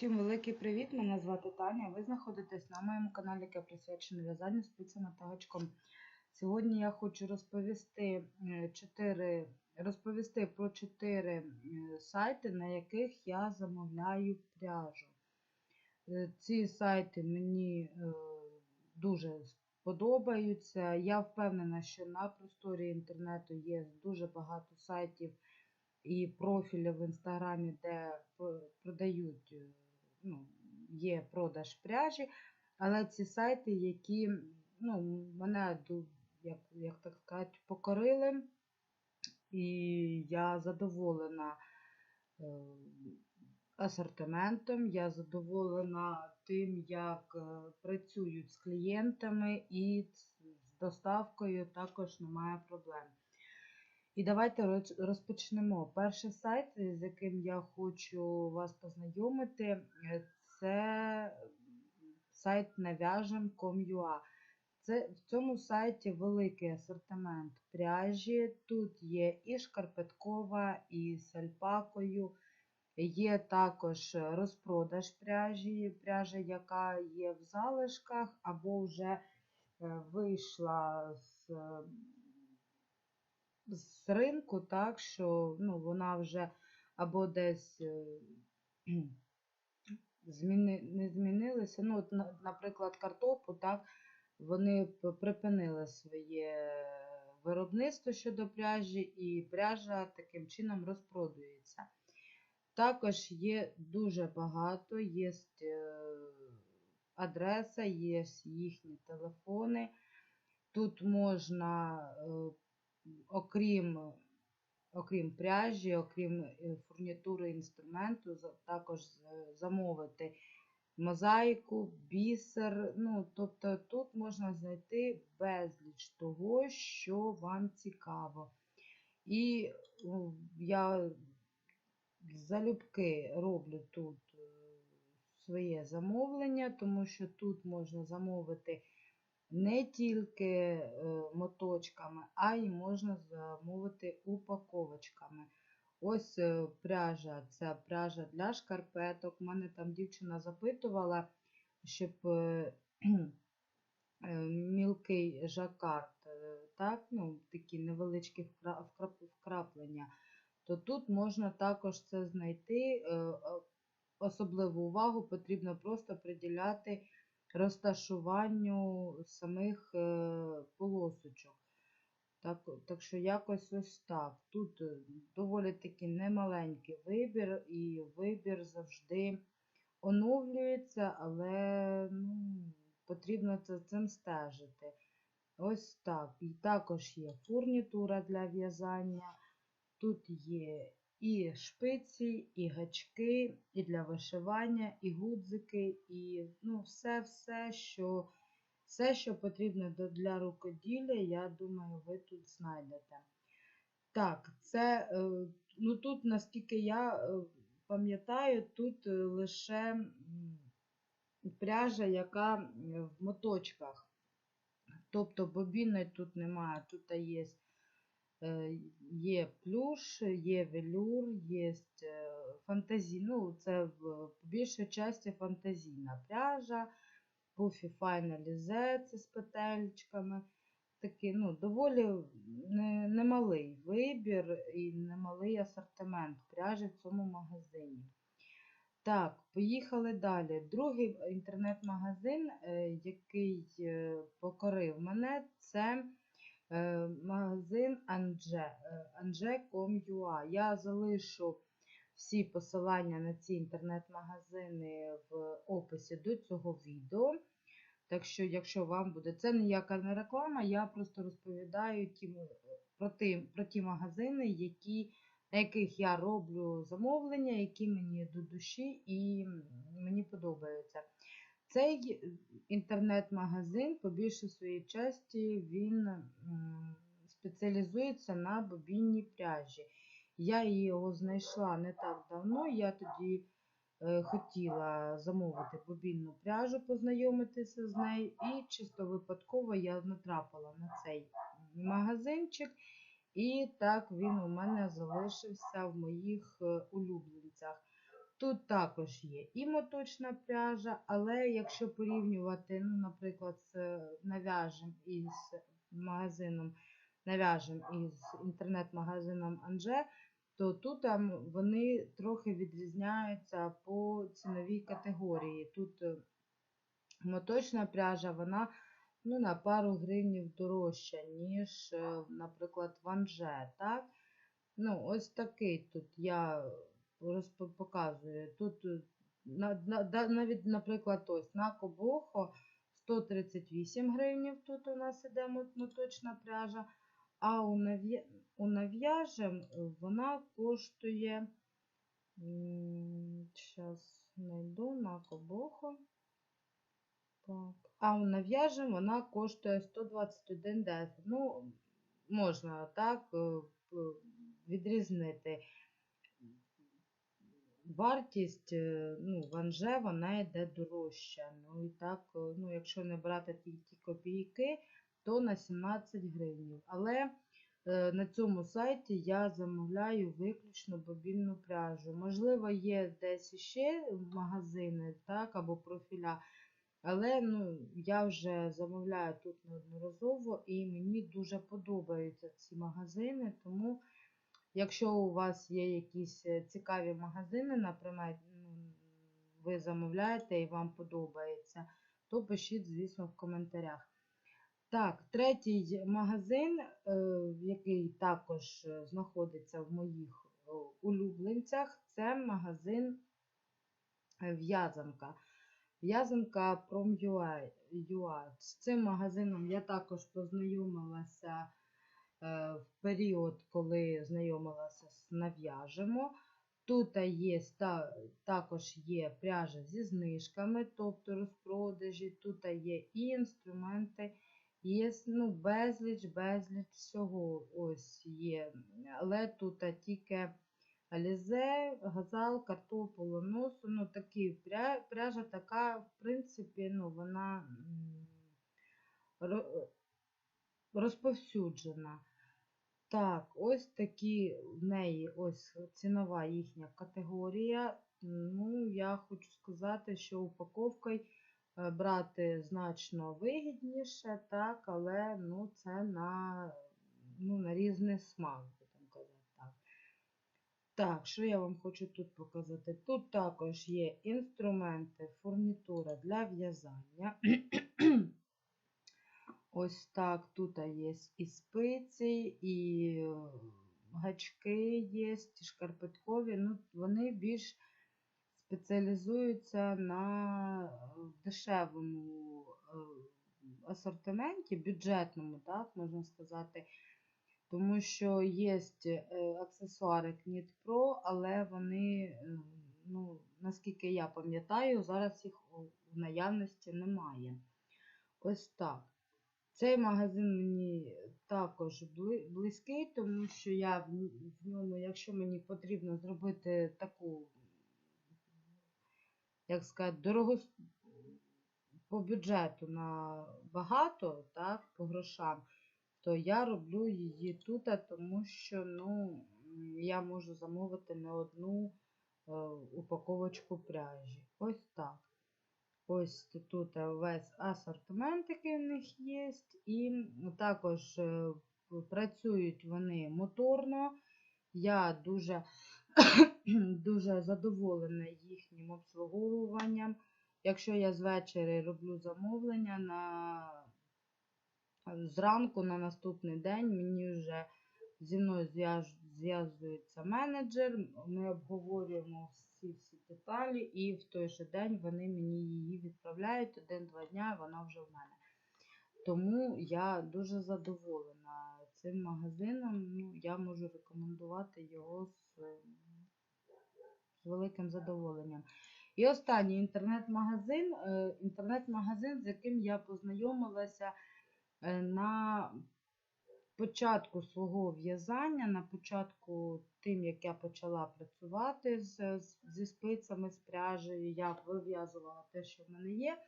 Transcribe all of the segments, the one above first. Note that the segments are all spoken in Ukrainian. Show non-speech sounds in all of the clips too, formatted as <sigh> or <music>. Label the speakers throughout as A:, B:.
A: Усім великий привіт! Мене звати Таня. Ви знаходитесь на моєму каналі, яке присвячене в'язанню спицями та гачком. Сьогодні я хочу розповісти, е, чотири, розповісти про чотири е, сайти, на яких я замовляю пряжу. Е, Ці сайти мені е, дуже сподобаються. Я впевнена, що на просторі інтернету є дуже багато сайтів і профілів в інстаграмі, де продають, е, ну, є продаж пряжі, але ці сайти, які ну, мене як, як так сказати, покорили, і я задоволена е, асортиментом, я задоволена тим, як е, працюють з клієнтами, і з доставкою також немає проблем. І давайте розпочнемо. Перший сайт, з яким я хочу вас познайомити, е, це сайт навяжем.com.ua. Це в цьому сайті великий асортимент пряжі. Тут є і шкарпеткова, і з альпакою. Є також розпродаж пряжі, пряжа, яка є в залишках, або вже е, вийшла з з ринку, так, що ну, вона вже або десь е, <clears throat> зміни, не змінилися. Ну, от, наприклад, картопу, так, вони припинили своє виробництво щодо пряжі, і пряжа таким чином розпродується. Також є дуже багато, є адреса, є їхні телефони. Тут можна е, окрім, окрім пряжі, окрім е, фурнітури інструменту, також замовити мозаїку, бісер. Ну, тобто тут можна знайти безліч того, що вам цікаво. І я залюбки роблю тут е, своє замовлення, тому що тут можна замовити не тільки е, моточками, а й можна замовити упаковочками. Ось е, пряжа, це пряжа для шкарпеток. У мене там дівчина запитувала, щоб е, <clears throat> мілкий жакард, так, ну, такі невеличкі вкраплення, то тут можна також це знайти. Особливу увагу потрібно просто приділяти розташуванню самих е, полосочок. Так, так що якось ось так. Тут е, доволі таки немаленький вибір, і вибір завжди оновлюється, але ну, потрібно за цим стежити. Ось так. І також є фурнітура для в'язання. Тут є і шпиці, і гачки, і для вишивання, і гудзики, і ну, все-все, що, все, що потрібно для рукоділля, я думаю, ви тут знайдете. Так, це, е, ну тут, наскільки я е, пам'ятаю, тут е, лише пряжа, яка в моточках. Тобто бобіни тут немає, тут є, є плюш, є велюр, є фантазі, ну це в більшій часті фантазійна пряжа, Fine Alize, це з петельчиками. Такий, ну, доволі не- немалий вибір і немалий асортимент пряжі в цьому магазині. Так, поїхали далі. Другий інтернет-магазин, е, який е, покорив мене, це е, магазин Anje, е, Anje.com.ua. Я залишу всі посилання на ці інтернет-магазини в описі до цього відео. Так що, якщо вам буде, це ніяка не реклама, я просто розповідаю ті, про, ті, про ті магазини, які, на яких я роблю замовлення, які мені до душі і мені подобаються. Цей інтернет-магазин, по більшій своїй часті, він спеціалізується на бобінній пряжі. Я його знайшла не так давно, я тоді е, хотіла замовити бобінну пряжу, познайомитися з нею, і чисто випадково я натрапила на цей магазинчик, і так він у мене залишився в моїх е, улюбленцях. Тут також є і моточна пряжа, але якщо порівнювати, ну, наприклад, з е, навяжем із магазином, навяжем із інтернет-магазином Анже, то тут там вони трохи відрізняються по ціновій категорії. Тут е, моточна пряжа, вона ну, на пару гривнів дорожча, ніж, е, наприклад, в Анже. Так? Ну, ось такий тут я розп- показую. Тут е, навіть, наприклад, ось на Кобохо 138 гривнів тут у нас іде моточна пряжа, а у, нав'я... у нав'яжем вона коштує. Зараз знайду на Кобохо. А у нав'яжем вона коштує 121,10. Ну, можна так е, відрізнити. Вартість е, ну, в Анже вона йде дорожча. Ну і так, е, ну, якщо не брати ті, ті копійки, то на 17 гривень. Але е, на цьому сайті я замовляю виключно бобінну пряжу. Можливо, є десь ще магазини, так, або профіля. Але ну, я вже замовляю тут неодноразово і мені дуже подобаються ці магазини, тому якщо у вас є якісь е, цікаві магазини, наприклад, ви замовляєте і вам подобається, то пишіть, звісно, в коментарях. Так, третій магазин, е, який також е, знаходиться в моїх улюбленцях, це магазин В'язанка. В'язанка Prom.ua. З цим магазином я також познайомилася в період, коли знайомилася з нав'яжемо. Тут є, та, також є пряжа зі знижками, тобто розпродажі, тут є і інструменти, є ну, безліч, безліч всього ось є. Але тут тільки Алізе, газал, картоп, полоносу, ну такі пря, пряжа така, в принципі, ну, вона розповсюджена. Так, ось такі в неї ось цінова їхня категорія. Ну, я хочу сказати, що упаковкою е, брати значно вигідніше, так, але ну, це на, ну, на різний смак, будемо казати так. Так, що я вам хочу тут показати? Тут також є інструменти, фурнітура для в'язання. Ось так, тут є і спиці, і е, гачки є, і шкарпеткові. Ну, вони більш спеціалізуються на е, дешевому е, асортименті, бюджетному, так, можна сказати. Тому що є аксесуари Knit Pro, але вони, ну, наскільки я пам'ятаю, зараз їх в наявності немає. Ось так. Цей магазин мені також близький, тому що я в ньому, якщо мені потрібно зробити таку, як сказати, дорого по бюджету на багато, так, по грошам, то я роблю її тут, тому що ну, я можу замовити не одну е, упаковочку пряжі. Ось так. Ось тут весь асортимент, який в них є, і також е, працюють вони моторно. Я дуже, <coughs> дуже задоволена їхнім обслуговуванням. Якщо я звечері роблю замовлення на зранку на наступний день, мені вже зі мною зв'язується менеджер, ми обговорюємо всі всі деталі, і в той же день вони мені її відправляють один-два дня, і вона вже в мене. Тому я дуже задоволена цим магазином. Ну, я можу рекомендувати його з, з великим задоволенням. І останній інтернет-магазин, е, інтернет-магазин, з яким я познайомилася е, на початку свого в'язання, на початку тим, як я почала працювати з, зі спицями, з пряжею, я вив'язувала те, що в мене є.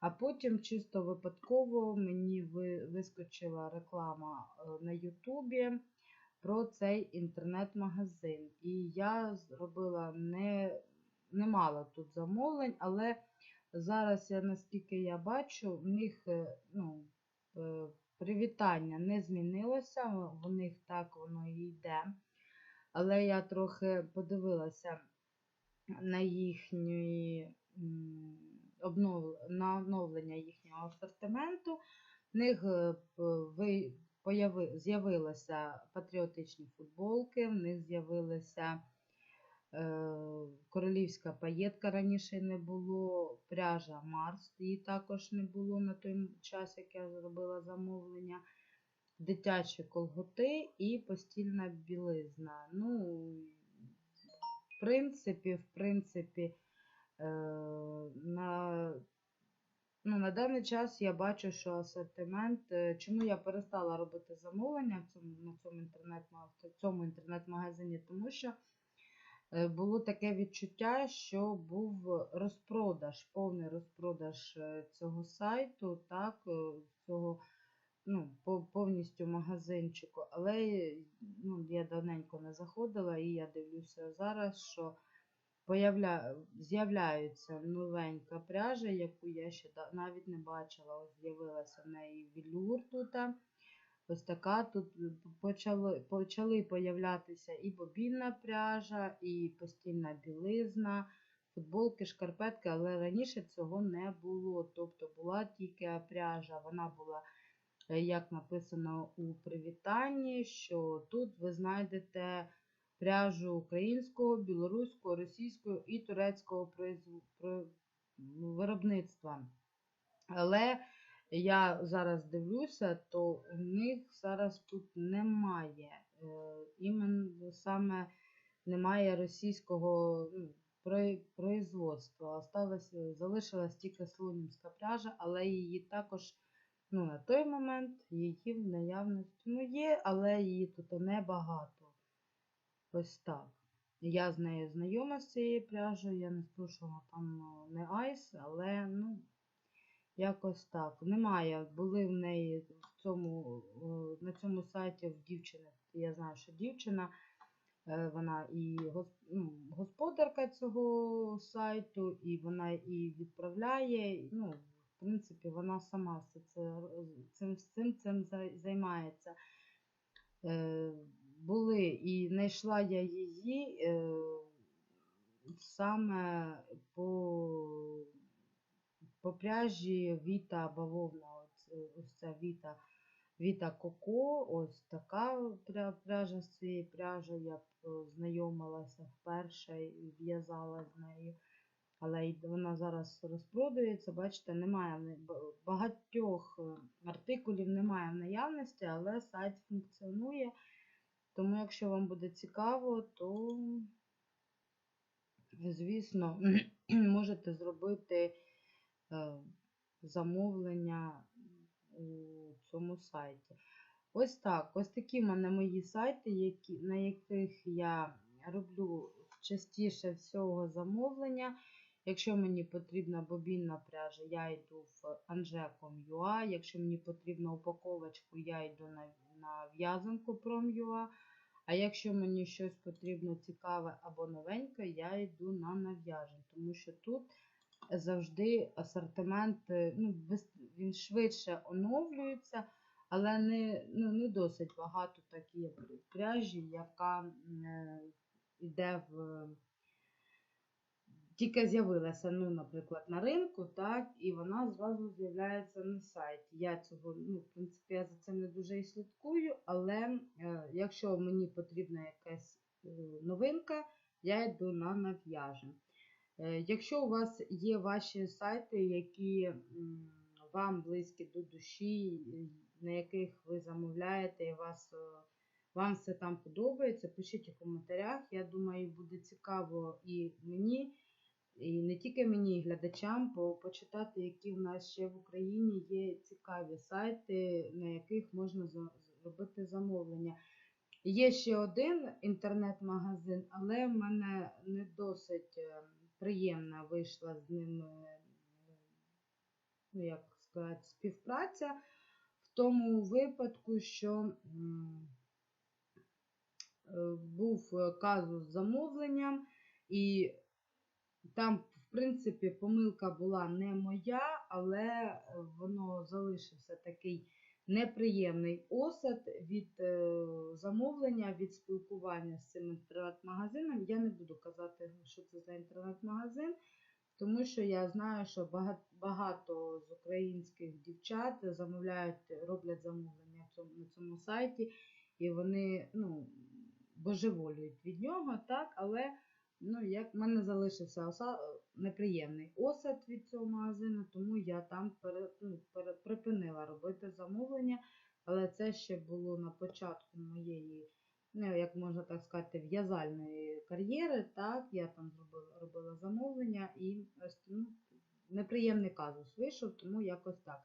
A: А потім чисто випадково мені ви- вискочила реклама е, на Ютубі про цей інтернет-магазин. І я зробила не немало тут замовлень, але зараз, я, наскільки я бачу, в них е, ну, е, привітання не змінилося, в них так воно і йде. Але я трохи подивилася на їхні на оновлення їхнього асортименту. В них е, з'явилися патріотичні футболки, в них з'явилися. Королівська паєтка раніше не було, пряжа Марс, її також не було на той час, як я зробила замовлення. Дитячі колготи і постільна білизна. Ну, в принципі, в принципі, е, на, ну, на даний час я бачу, що асортимент, е, чому я перестала робити замовлення в цьому, на цьому інтернет-магазині, тому що е, було таке відчуття, що був розпродаж, повний розпродаж е, цього сайту, так, е, цього ну, по- повністю магазинчику, але ну, я давненько не заходила, і я дивлюся зараз, що появля... з'являється новенька пряжа, яку я ще навіть не бачила. З'явилася в неї велюр тут. Ось така тут почали, почали появлятися і бобільна пряжа, і постільна білизна, футболки, шкарпетки, але раніше цього не було. Тобто була тільки пряжа, вона була е, як написано у привітанні, що тут ви знайдете пряжу українського, білоруського, російського і турецького виробництва. Але я зараз дивлюся, то у них зараз тут немає. е, Іменно саме немає російського ну, производства. Осталось, залишилась тільки слонімська пряжа, але її також ну, на той момент її в наявності ну, є, але її тут небагато. Ось так. Я з нею знайома з цією пряжею, я не вона там е, не айс, але ну, якось так. Немає. Були в неї в цьому, е, на цьому сайті в дівчини. Я знаю, що дівчина, е, вона і ну, господарка цього сайту, і вона і відправляє. Ну, в принципі, вона сама все це, цим, цим, цим займається. Е, були і знайшла я її саме по, по пряжі Віта бавовна. Ось, е, ця Віта, Віта Коко, ось така пряжа з цієї пряжі. Я б знайомилася вперше і в'язала з нею. Але вона зараз розпродується. Бачите, немає багатьох е, артикулів немає в наявності, але сайт функціонує. Тому, якщо вам буде цікаво, то, звісно, <clears throat> можете зробити е, замовлення у цьому сайті. Ось так. Ось такі в мене мої сайти, які, на яких я роблю частіше всього замовлення. Якщо мені потрібна бобінна пряжа, я йду в Ange.com.ua. Якщо мені потрібна упаковочку, я йду на, на в'язанку Prom.ua. А якщо мені щось потрібно цікаве або новеньке, я йду на нав'яжень, тому що тут завжди асортимент, е, ну, він швидше оновлюється, але не, ну, не досить багато такі пряжі, яка е, йде в. Тільки з'явилася, ну, наприклад, на ринку, так, і вона зразу з'являється на сайті. Я цього, ну, в принципі, я за цим не дуже і слідкую, але е, якщо мені потрібна якась е, новинка, я йду на нав'яжем. Е, Якщо у вас є ваші сайти, які вам близькі до душі, на яких ви замовляєте, і вас, е, вам все там подобається, пишіть у коментарях. Я думаю, буде цікаво і мені, і не тільки мені, і глядачам, почитати, які в нас ще в Україні є цікаві сайти, на яких можна зробити замовлення. Є ще один інтернет-магазин, але в мене не досить е, приємна вийшла з ним, е, ну як сказати, співпраця в тому випадку, що е, був казус з замовленням, і Там, в принципі, помилка була не моя, але воно залишився такий неприємний осад від е, замовлення, від спілкування з цим інтернет-магазином. Я не буду казати, що це за інтернет-магазин, тому що я знаю, що багато, з українських дівчат замовляють, роблять замовлення на цьому сайті, і вони ну, божеволюють від нього, так, але ну, як в мене залишився оса, неприємний осад від цього магазину, тому я там пере, ну, пере, припинила робити замовлення, але це ще було на початку моєї, ну, як можна так сказати, в'язальної кар'єри. Так, я там зробила, робила замовлення і ну, неприємний казус вийшов, тому якось так.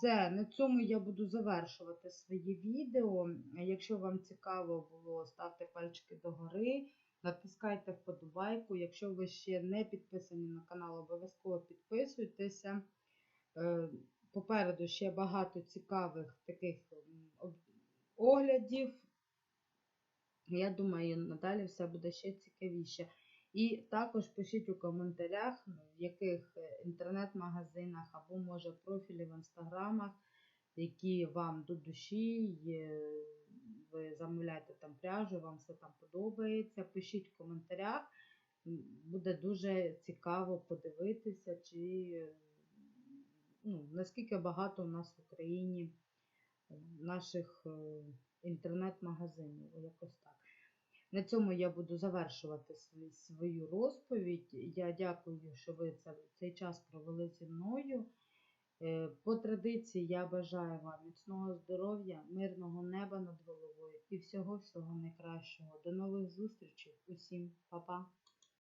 A: Все, на цьому я буду завершувати своє відео. Якщо вам цікаво було, ставте пальчики догори, натискайте вподобайку. Якщо ви ще не підписані на канал, обов'язково підписуйтеся. Е, Попереду ще багато цікавих таких оглядів. Я думаю, надалі все буде ще цікавіше. І також пишіть у коментарях, в яких інтернет-магазинах або, може, профілі в інстаграмах, які вам до душі, ви замовляєте там пряжу, вам все там подобається. Пишіть в коментарях. Буде дуже цікаво подивитися, чи ну, наскільки багато у нас в Україні наших е, інтернет-магазинів. Якось так. На цьому я буду завершувати свою, розповідь. Я дякую, що ви цей час провели зі мною. Е, По традиції я бажаю вам міцного здоров'я, мирного неба над головою і всього-всього найкращого. До нових зустрічей. Усім па-па!